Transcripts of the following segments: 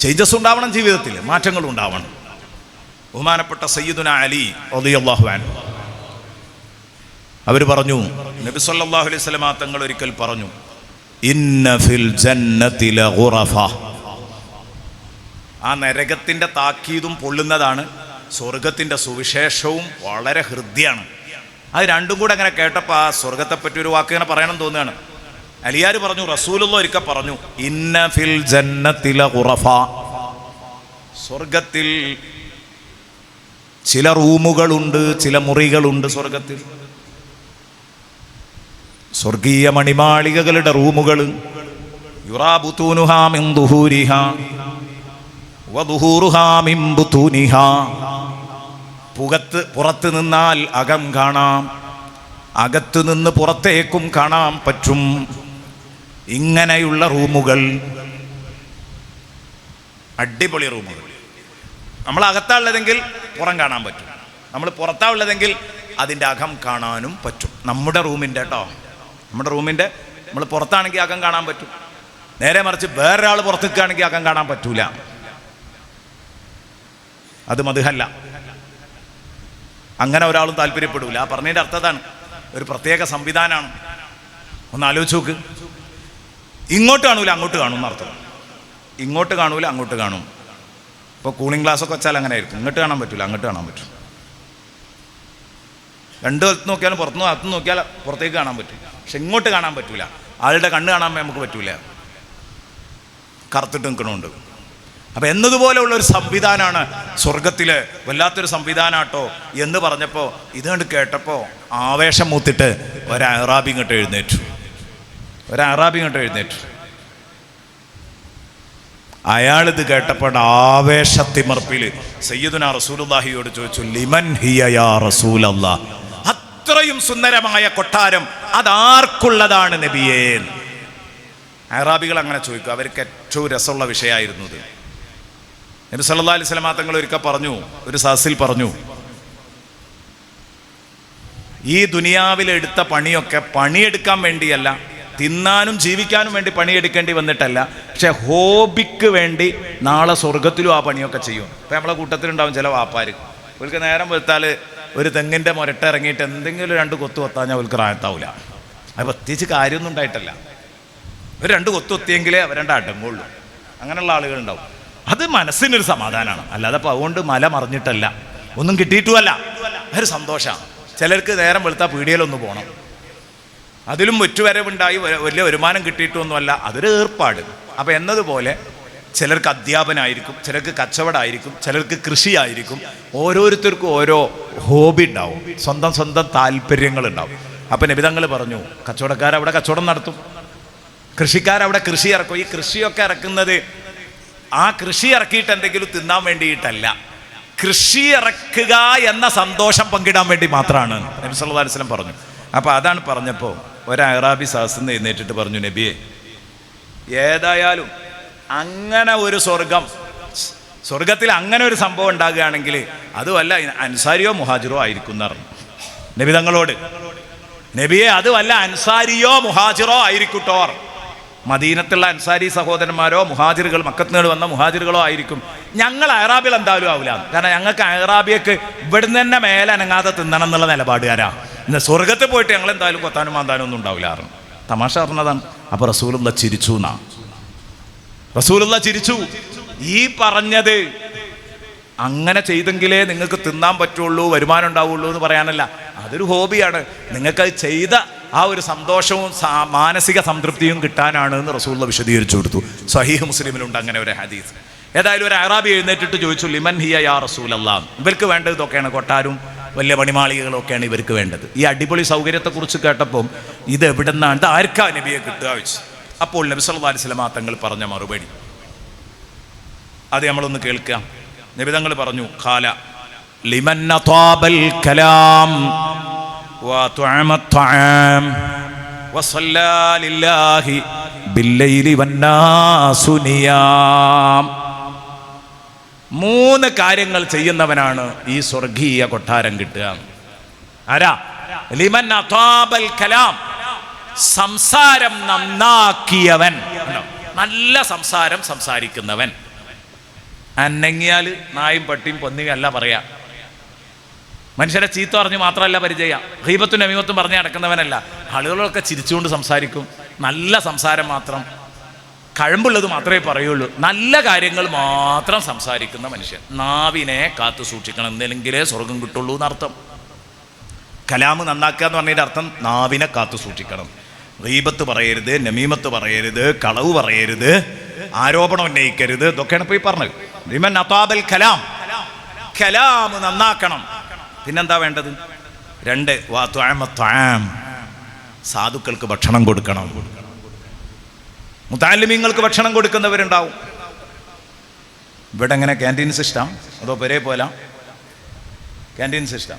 Changes ഉണ്ടാവണം ജീവിതത്തിൽ മാറ്റങ്ങൾ ഉണ്ടാവണം. ബഹുമാനപ്പെട്ട സയ്യിദുന അലി റളിയല്ലാഹു അൻഹു. അവർ പറഞ്ഞു നബി സല്ലല്ലാഹു അലൈഹി വസല്ലമ തങ്ങൾ ഒരിക്കൽ പറഞ്ഞു ഇന്ന ഫിൽ ആ നരകത്തിന്റെ താക്കീതും പൊള്ളുന്നതാണ് സ്വർഗത്തിന്റെ സുവിശേഷവും വളരെ ഹൃദ്യമാണ്. അത് രണ്ടും കൂടെ അങ്ങനെ കേട്ടപ്പോൾ ആ സ്വർഗത്തെപ്പറ്റി ഒരു വാക്ക് ഇങ്ങനെ പറയണം തോന്നുകയാണ്. അലിയാർ പറഞ്ഞു റസൂലുള്ള ഒരിക്കൽ പറഞ്ഞു ഇന്ന ഫിൽ ജന്നതി ഉറഫ സ്വർഗത്തിൽ ചില റൂമുകളുണ്ട് ചില മുറികളുണ്ട് സ്വർഗത്തിൽ സ്വർഗീയ മണിമാളികകളുടെ റൂമുകൾ പുകത്ത് പുറത്ത് നിന്നാൽ അകം കാണാം അകത്തു നിന്ന് പുറത്തേക്കും കാണാൻ പറ്റും. ഇങ്ങനെയുള്ള റൂമുകൾ. അടിപൊളി റൂമുകൾ. നമ്മൾ അകത്താ ഉള്ളതെങ്കിൽ പുറം കാണാൻ പറ്റും. നമ്മൾ പുറത്താ ഉള്ളതെങ്കിൽ അതിന്റെ അകം കാണാനും പറ്റും. നമ്മുടെ റൂമിന്റെ കേട്ടോ നമ്മുടെ റൂമിന്റെ നമ്മൾ പുറത്താണെങ്കിൽ അകം കാണാൻ പറ്റും. നേരെ മറിച്ച് വേറൊരാൾ പുറത്തേക്കാണെങ്കിൽ അകം കാണാൻ പറ്റൂല. അത് മധുഹല്ല. അങ്ങനെ ഒരാളും താല്പര്യപ്പെടൂല. ആ പറഞ്ഞതിന്റെ അർത്ഥതാണ് ഒരു പ്രത്യേക സംവിധാനമാണ്. ഒന്ന് ആലോചിച്ച് നോക്ക്. ഇങ്ങോട്ട് കാണൂല അങ്ങോട്ട് കാണും എന്നർത്ഥം ഇങ്ങോട്ട് കാണൂല അങ്ങോട്ട് കാണും. ഇപ്പോൾ കൂളിംഗ് ഗ്ലാസ് ഒക്കെ വെച്ചാൽ അങ്ങനെ ആയിരിക്കും. ഇങ്ങോട്ട് കാണാൻ പറ്റില്ല അങ്ങോട്ട് കാണാൻ പറ്റും. രണ്ട് വലത്ത് നോക്കിയാലും പുറത്തുനിന്ന് അകത്ത് നോക്കിയാൽ പുറത്തേക്ക് കാണാൻ പറ്റും. പക്ഷെ ഇങ്ങോട്ട് കാണാൻ പറ്റൂല. ആളുടെ കണ്ണ് കാണാൻ നമുക്ക് പറ്റൂല. കറുത്തിട്ട് നിൽക്കണമുണ്ട് അപ്പം എന്നതുപോലെയുള്ള ഒരു സംവിധാനമാണ് സ്വർഗത്തിലെ വല്ലാത്തൊരു സംവിധാനാട്ടോ എന്ന് പറഞ്ഞപ്പോൾ ഇത് കണ്ട് കേട്ടപ്പോൾ ആവേശം മൂത്തിട്ട് ഒരു അറാബി ഇങ്ങോട്ട് എഴുന്നേറ്റു. ഒരു അറാബി ഇങ്ങോട്ട് എഴുന്നേറ്റു. അയാളിത് കേട്ടപ്പോൾ ആവേശത്തിമർപ്പിൽ സയ്യിദുന റസൂലുല്ലാഹിയോട് ചോദിച്ചു ലിമൻ ഹിയ റസൂലല്ലാ? അത്രയും സുന്ദരമായ കൊട്ടാരം അതാർക്കുള്ളതാണ് നബിയേ? അറാബികൾ അങ്ങനെ ചോദിക്കും അവർക്ക് ഏറ്റവും രസമുള്ള വിഷയമായിരുന്നു ഇത്. നബി സല്ലാ അലൈഹി സ്വലാ തങ്ങൾ ഒരിക്കൽ പറഞ്ഞു ഒരു സഹസിൽ പറഞ്ഞു ഈ ദുനിയാവിലെടുത്ത പണിയൊക്കെ പണിയെടുക്കാൻ വേണ്ടിയല്ല തിന്നാനും ജീവിക്കാനും വേണ്ടി പണിയെടുക്കേണ്ടി വന്നിട്ടല്ല. പക്ഷെ ഹോബിക്ക് വേണ്ടി നാളെ സ്വർഗത്തിലും ആ പണിയൊക്കെ ചെയ്യും. ഇപ്പം നമ്മളെ കൂട്ടത്തിലുണ്ടാവും ചില വാപ്പാർ അവർക്ക് നേരം വരുത്താൽ ഒരു തെങ്ങിന്റെ മുരട്ട ഇറങ്ങിയിട്ട് എന്തെങ്കിലും രണ്ട് കൊത്തു കൊത്താഞ്ഞാൽ അവർക്ക് റായത്താവില്ല അത് പ്രത്യേകിച്ച് കാര്യമൊന്നും ഉണ്ടായിട്ടല്ല. ഒരു രണ്ട് കൊത്തു കൊത്തിയെങ്കിലേ അവരുടെ അടങ്ങുള്ളൂ. അങ്ങനെയുള്ള ആളുകളുണ്ടാവും. അത് മനസ്സിനൊരു സമാധാനമാണ് അല്ലാതെ അപ്പോൾ അതുകൊണ്ട് മല മറിഞ്ഞിട്ടല്ല. ഒന്നും കിട്ടിയിട്ടുമല്ല. ഒരു സന്തോഷമാണ്. ചിലർക്ക് നേരം വെളുത്താൽ പീടിയയിലൊന്ന് പോകണം അതിലും ഒറ്റുവരവുണ്ടായി വലിയ വരുമാനം കിട്ടിയിട്ടൊന്നുമല്ല അതൊരു ഏർപ്പാട്. അപ്പം എന്നതുപോലെ ചിലർക്ക് അധ്യാപനമായിരിക്കും ചിലർക്ക് കച്ചവടമായിരിക്കും ചിലർക്ക് കൃഷിയായിരിക്കും ഓരോരുത്തർക്കും ഓരോ ഹോബി ഉണ്ടാവും സ്വന്തം സ്വന്തം താല്പര്യങ്ങൾ ഉണ്ടാവും അപ്പം നബിതങ്ങൾ പറഞ്ഞു കച്ചവടക്കാരവിടെ കച്ചവടം നടത്തും. കൃഷിക്കാരവിടെ കൃഷി ഇറക്കും. ഈ കൃഷിയൊക്കെ ഇറക്കുന്നത് ആ കൃഷി ഇറക്കിയിട്ട് എന്തെങ്കിലും തിന്നാൻ വേണ്ടിയിട്ടല്ല. കൃഷി ഇറക്കുക എന്ന സന്തോഷം പങ്കിടാൻ വേണ്ടി മാത്രമാണ്. നബി സല്ലല്ലാഹു അലൈഹി വസല്ലം പറഞ്ഞു. അപ്പോൾ അതാണ് പറഞ്ഞപ്പോൾ ഒരു അറാബി സഹസിന്ന് എഴുന്നേറ്റിട്ട് പറഞ്ഞു നബിയെ ഏതായാലും അങ്ങനെ ഒരു സ്വർഗം സ്വർഗത്തിൽ അങ്ങനെ ഒരു സംഭവം ഉണ്ടാകുകയാണെങ്കിൽ അതുമല്ല അൻസാരിയോ മുഹാജിറോ ആയിരിക്കും എന്ന് പറഞ്ഞു. നബി തങ്ങളോട് നബിയെ അതുമല്ല അൻസാരിയോ മുഹാജിറോ ആയിരിക്കട്ടോർ മദീനത്തുള്ള അൻസാരി സഹോദരന്മാരോ മുഹാജിറുകൾ മക്കത്തുനിന്ന് വന്ന മുഹാജിറുകളോ ആയിരിക്കും. ഞങ്ങൾ അയറാബിൽ എന്തായാലും ആവില്ല കാരണം ഞങ്ങൾക്ക് അയറാബിയക്ക് ഇവിടുന്ന് തന്നെ മേലെ അനങ്ങാതെ തിന്നണം എന്നുള്ള നിലപാടുകാരാ. ഇന്ന് സ്വർഗത്തിൽ പോയിട്ട് ഞങ്ങൾ എന്തായാലും കൊത്താനും മാന്താനും ഒന്നും ഉണ്ടാവില്ല അറിഞ്ഞു തമാശ അറിഞ്ഞതാണ് അപ്പൊ റസൂലുള്ള ചിരിച്ചു എന്നാ. റസൂലുള്ള ചിരിച്ചു. ഈ പറഞ്ഞത് അങ്ങനെ ചെയ്തെങ്കിലേ നിങ്ങൾക്ക് തിന്നാൻ പറ്റുള്ളൂ വരുമാനം ഉണ്ടാവുള്ളൂ എന്ന് പറയാനല്ല. അതൊരു ഹോബിയാണ്. നിങ്ങൾക്ക് അത് ചെയ്ത ആ ഒരു സന്തോഷവും മാനസിക സംതൃപ്തിയും കിട്ടാനാണ് എന്ന് റസൂള്ള വിശദീകരിച്ചു കൊടുത്തു. സഹീഹ് മുസ്ലിമിലുണ്ട് അങ്ങനെ ഒരു ഹദീസ്. ഏതായാലും ഒരു അറാബി എഴുന്നേറ്റിട്ട് ചോദിച്ചു ലിമൻ ഹിയ യാ റസൂൽ അല്ലാം ഇവർക്ക് വേണ്ടത് ഇതൊക്കെയാണ്. കൊട്ടാരും വലിയ പണിമാളികളൊക്കെയാണ് ഇവർക്ക് വേണ്ടത് ഈ അടിപൊളി സൗകര്യത്തെക്കുറിച്ച് കേട്ടപ്പം ഇത് എവിടെ നിന്നാണ് ഇത് ആർക്കാ നബിയെ കിട്ടുക വെച്ച് അപ്പോൾ നബി സല്ലല്ലാഹു അലൈഹി വസല്ലമ തങ്ങൾ പറഞ്ഞ മറുപടി അത് നമ്മളൊന്ന് കേൾക്കാം നിബിതങ്ങൾ പറഞ്ഞു ഖാല ലിമൻ അതാബൽ കലാം وطعم الطعام وصلى لله بالليل والناس نيام മൂന്ന് കാര്യങ്ങൾ ചെയ്യുന്നവനാണ് ഈ സ്വർഗീയ കൊട്ടാരം കിട്ടുക. ആരാ? ലിമൻ അതാബൽ കലാം. സംസാരം നന്നാക്കിയവൻ? നല്ല സംസാരം സംസാരിക്കുന്നവൻ. അനങ്ങിയാൽ നായും പട്ടിയും പൊന്നിയും അല്ല പറയാ. മനുഷ്യരെ ചീത്ത പറഞ്ഞ് മാത്രമല്ല പരിചയ. ഹീബത്തും നമീമത്തും പറഞ്ഞ് നടക്കുന്നവനല്ല. ആളുകളൊക്കെ ചിരിച്ചുകൊണ്ട് സംസാരിക്കും. നല്ല സംസാരം മാത്രം. കഴമ്പുള്ളത് മാത്രമേ പറയുള്ളൂ. നല്ല കാര്യങ്ങൾ മാത്രം സംസാരിക്കുന്ന മനുഷ്യൻ. നാവിനെ കാത്തു സൂക്ഷിക്കണം എന്തെങ്കിലേ സ്വർഗം കിട്ടുള്ളൂ എന്നർത്ഥം. കലാമ് നന്നാക്കുക എന്ന് പറഞ്ഞതിന്റെ അർത്ഥം നാവിനെ കാത്തു സൂക്ഷിക്കണം. റീബത്ത് പറയരുത് നമീമത്ത് പറയരുത് കളവ് പറയരുത് ആരോപണം ഉന്നയിക്കരുത്. ഇതൊക്കെയാണ് ഈ പറഞ്ഞത്. റീമൻ അതാബൽ കലാം. കലാം നന്നാക്കണം. പിന്നെന്താ വേണ്ടത്? രണ്ട് വാ സാധുക്കൾക്ക് ഭക്ഷണം കൊടുക്കണം. മുത്താലിമീങ്ങൾക്ക് ഭക്ഷണം കൊടുക്കുന്നവരുണ്ടാവും. ഇവിടെ എങ്ങനെ ക്യാന്റീൻ സിസ്റ്റം അതോ പെരേ പോലെ? ക്യാന്റീൻ സിസ്റ്റം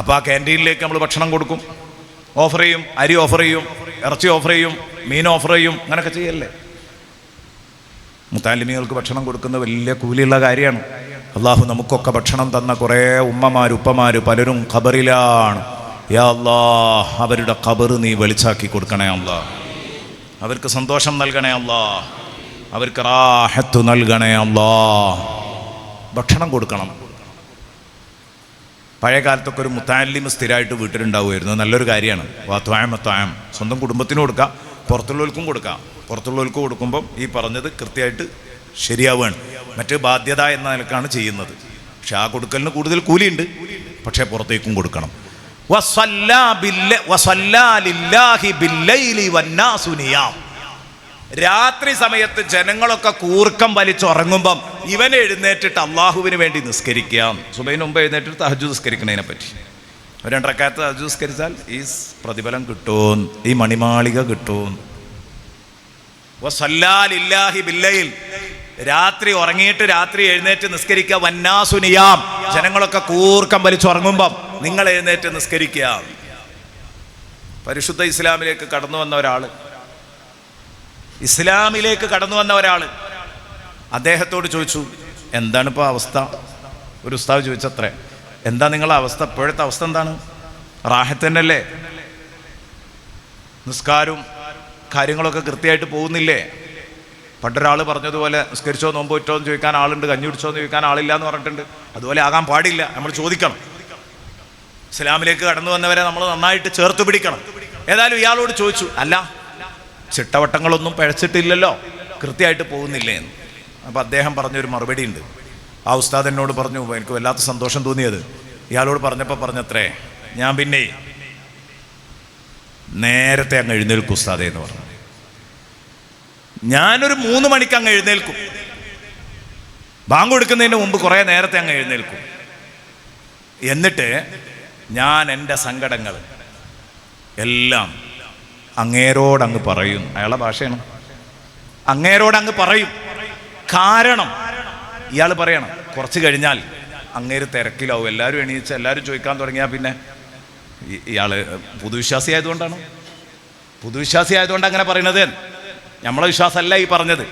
അപ്പോൾ ആ ക്യാന്റീനിലേക്ക് നമ്മൾ ഭക്ഷണം കൊടുക്കും. ഓഫർ ചെയ്യും അരി ഓഫർ ചെയ്യും ഇറച്ചി ഓഫർ ചെയ്യും മീൻ ഓഫർ ചെയ്യും അങ്ങനെയൊക്കെ ചെയ്യല്ലേ? മുത്താലിമികൾക്ക് ഭക്ഷണം കൊടുക്കുന്ന വലിയ കൂലിയുള്ള കാര്യമാണ്. അള്ളാഹു നമുക്കൊക്കെ ഭക്ഷണം തന്ന കുറേ ഉമ്മമാർ ഉപ്പമാർ പലരും ഖബറിലാണ്. യാ അള്ളാഹ് അവരുടെ ഖബർ നീ വെളിച്ചാക്കി കൊടുക്കണേ അല്ലാ അവർക്ക് സന്തോഷം നൽകണേ അല്ലാ. അവർക്ക് റാഹത്ത് നൽകണേ അല്ലാ. ഭക്ഷണം കൊടുക്കണം. പഴയ കാലത്തൊക്കെ ഒരു മുത്താലിം സ്ഥിരമായിട്ട് വീട്ടിലുണ്ടാവുമായിരുന്നു. നല്ലൊരു കാര്യമാണ്. വാത്വായം മത്തായം സ്വന്തം കുടുംബത്തിന് കൊടുക്കാം. പുറത്തുള്ളവർക്കും കൊടുക്കാം. പുറത്തുള്ളവർക്ക് കൊടുക്കുമ്പം ഈ പറഞ്ഞത് കൃത്യമായിട്ട് ശരിയാവുകയാണ്. മറ്റ് ബാധ്യത എന്ന നിലക്കാണ് ചെയ്യുന്നത്. പക്ഷെ ആ കൊടുക്കലിന് കൂടുതൽ കൂലിയുണ്ട്. പക്ഷേ പുറത്തേക്കും കൊടുക്കണം. രാത്രി സമയത്ത് ജനങ്ങളൊക്കെ കൂർക്കം വലിച്ചുറങ്ങുമ്പം ഇവൻ എഴുന്നേറ്റിട്ട് അള്ളാഹുവിന് വേണ്ടി നിസ്കരിക്കാം. സുബൈന് മുമ്പ് എഴുന്നേറ്റിട്ട് തഹജു നിസ്കരിക്കണതിനെ പറ്റി. രണ്ടരക്കാലത്ത് തഹജു നിസ്കരിച്ചാൽ ഈ പ്രതിഫലം കിട്ടും ഈ മണിമാളിക കിട്ടും രാത്രി ഉറങ്ങിയിട്ട് രാത്രി എഴുന്നേറ്റ് നിസ്കരിക്കുക വന്നാസുനിയാം ജനങ്ങളൊക്കെ കൂർക്കം വലിച്ചുറങ്ങുമ്പം നിങ്ങൾ എഴുന്നേറ്റ് നിസ്കരിക്കുക. പരിശുദ്ധ ഇസ്ലാമിലേക്ക് കടന്നു വന്ന ഒരാൾ. ഇസ്ലാമിലേക്ക് കടന്നു വന്ന ഒരാൾ അദ്ദേഹത്തോട് ചോദിച്ചു എന്താണ് അവസ്ഥ? ഒരു ഉസ്താവ് ചോദിച്ചത്രേ എന്താ നിങ്ങളുടെ അവസ്ഥ? ഇപ്പോഴത്തെ അവസ്ഥ എന്താണ്? റാഹത്തന്നല്ലേ നിസ്കാരവും കാര്യങ്ങളൊക്കെ കൃത്യമായിട്ട് പോകുന്നില്ലേ? പണ്ടൊരാൾ പറഞ്ഞതുപോലെ നിസ്കരിച്ചോ നോമ്പ് വിറ്റോ എന്ന് ചോദിക്കാൻ ആളുണ്ട് കഞ്ഞി കുടിച്ചോ എന്ന് ചോദിക്കാൻ ആളില്ല എന്ന് പറഞ്ഞിട്ടുണ്ട്. അതുപോലെ ആകാൻ പാടില്ല. നമ്മൾ ചോദിക്കണം. ഇസ്ലാമിലേക്ക് കടന്നു വന്നവരെ നമ്മൾ നന്നായിട്ട് ചേർത്ത് പിടിക്കണം. ഏതായാലും ഇയാളോട് ചോദിച്ചു അല്ല ചിട്ടവട്ടങ്ങളൊന്നും പഴച്ചിട്ടില്ലല്ലോ കൃത്യമായിട്ട് പോകുന്നില്ലേ എന്ന്. അപ്പോൾ അദ്ദേഹം പറഞ്ഞൊരു മറുപടി ഉണ്ട്. ആ ഉസ്താദ് എന്നോട് പറഞ്ഞു എനിക്ക് വല്ലാത്ത സന്തോഷം തോന്നിയത്. ഇയാളോട് പറഞ്ഞപ്പോൾ പറഞ്ഞത്രേ ഞാൻ പിന്നെ നേരത്തെ അങ്ങ് എഴുന്നേൽക്കും ഉസ്താദേ എന്ന് പറഞ്ഞു. ഞാനൊരു മൂന്ന് മണിക്ക് അങ്ങ് എഴുന്നേൽക്കും. ബാങ്ക് കൊടുക്കുന്നതിന് മുമ്പ് കുറേ നേരത്തെ അങ്ങ് എഴുന്നേൽക്കും. എന്നിട്ട് ഞാൻ എന്റെ സങ്കടങ്ങൾ എല്ലാം അങ്ങേരോടങ്ങ് പറയും. അയാളെ ഭാഷയാണ്. അങ്ങേരോടങ്ങ് പറയും. കാരണം ഇയാൾ പറയണം കുറച്ച് കഴിഞ്ഞാൽ അങ്ങേര് തിരക്കിലാവും. എല്ലാവരും എണീച്ച് എല്ലാവരും ചോദിക്കാൻ തുടങ്ങിയാൽ പിന്നെ ഇയാൾ പുതുവിശ്വാസി ആയതുകൊണ്ടാണ്. പുതുവിശ്വാസി ആയതുകൊണ്ട് അങ്ങനെ പറയുന്നത് നമ്മളെ വിശ്വാസമല്ല ഈ പറഞ്ഞത്.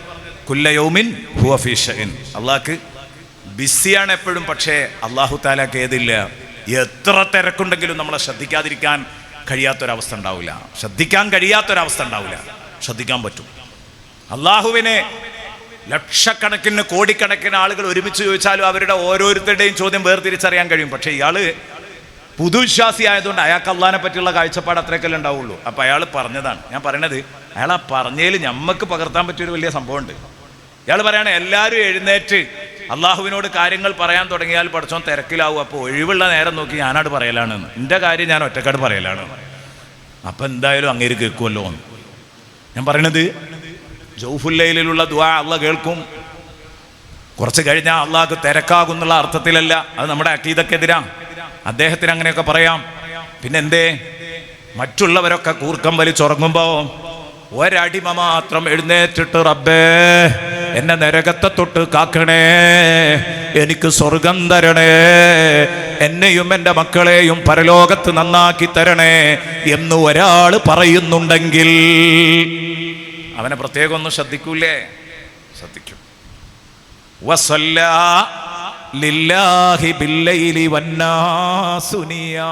കുല്ലയോമിൻ ഹുവഫീഷൻ അള്ളാഹ്ക്ക് ബിസിയാണ് എപ്പോഴും പക്ഷേ അള്ളാഹു താലാക്ക് ഏതില്ല? എത്ര തിരക്കുണ്ടെങ്കിലും നമ്മളെ ശ്രദ്ധിക്കാതിരിക്കാൻ കഴിയാത്തൊരവസ്ഥ ഉണ്ടാവില്ല. ശ്രദ്ധിക്കാൻ കഴിയാത്തൊരവസ്ഥ ഉണ്ടാവില്ല. ശ്രദ്ധിക്കാൻ പറ്റും. അള്ളാഹുവിനെ ലക്ഷക്കണക്കിന് കോടിക്കണക്കിന് ആളുകൾ ഒരുമിച്ച് ചോദിച്ചാലും അവരുടെ ഓരോരുത്തരുടെയും ചോദ്യം വേർതിരിച്ചറിയാൻ കഴിയും. പക്ഷേ ഇയാൾ പുതുവിശ്വാസി ആയതുകൊണ്ട് അയാൾക്ക് അള്ളഹാനെ പറ്റിയുള്ള കാഴ്ചപ്പാട് അത്രയൊക്കെ ഉണ്ടാവുള്ളൂ. അപ്പം അയാൾ പറഞ്ഞതാണ്. ഞാൻ പറയണത് അയാൾ ആ പറഞ്ഞതിൽ ഞമ്മക്ക് പകർത്താൻ പറ്റിയൊരു വലിയ സംഭവമുണ്ട്. ഇയാൾ പറയാണ് എല്ലാവരും എഴുന്നേറ്റ് അള്ളാഹുവിനോട് കാര്യങ്ങൾ പറയാൻ തുടങ്ങിയാൽ പഠിച്ചോൻ തിരക്കിലാവും. അപ്പോൾ ഒഴിവുള്ള നേരം നോക്കി ഞാനാട് പറയലാണെന്ന് എന്റെ കാര്യം ഞാൻ ഒറ്റക്കാട് പറയലാണ്. അപ്പം എന്തായാലും അങ്ങേര് കേൾക്കുമല്ലോ എന്ന്. ഞാൻ പറയണത് ജൗഫുല്ലയിലുള്ള ദുആ അള്ള കേൾക്കും. കുറച്ച് കഴിഞ്ഞാൽ അള്ളാഹ് തിരക്കാകുന്നുള്ള അർത്ഥത്തിലല്ല. അത് നമ്മുടെ അക്കീതക്കെതിരാ അദ്ദേഹത്തിന് അങ്ങനെയൊക്കെ പറയാം. പിന്നെന്തേ മറ്റുള്ളവരൊക്കെ കൂർക്കം വലിച്ചുറങ്ങുമ്പോ ഒരടിമ മാത്രം എഴുന്നേറ്റിട്ട് റബ്ബേ എന്നെ നരകത്തെ തൊട്ട് കാക്കണേ. എനിക്ക് സ്വർഗം തരണേ. എന്നെയും എന്റെ മക്കളെയും പരലോകത്ത് നന്നാക്കി തരണേ എന്ന് ഒരാൾ പറയുന്നുണ്ടെങ്കിൽ. അവനെ പ്രത്യേകം ഒന്ന് ശ്രദ്ധിക്കൂലേ? ശ്രദ്ധിക്കും. വസല്ലാഹി ബില്ലൈലി വന്നാസുനിയാ.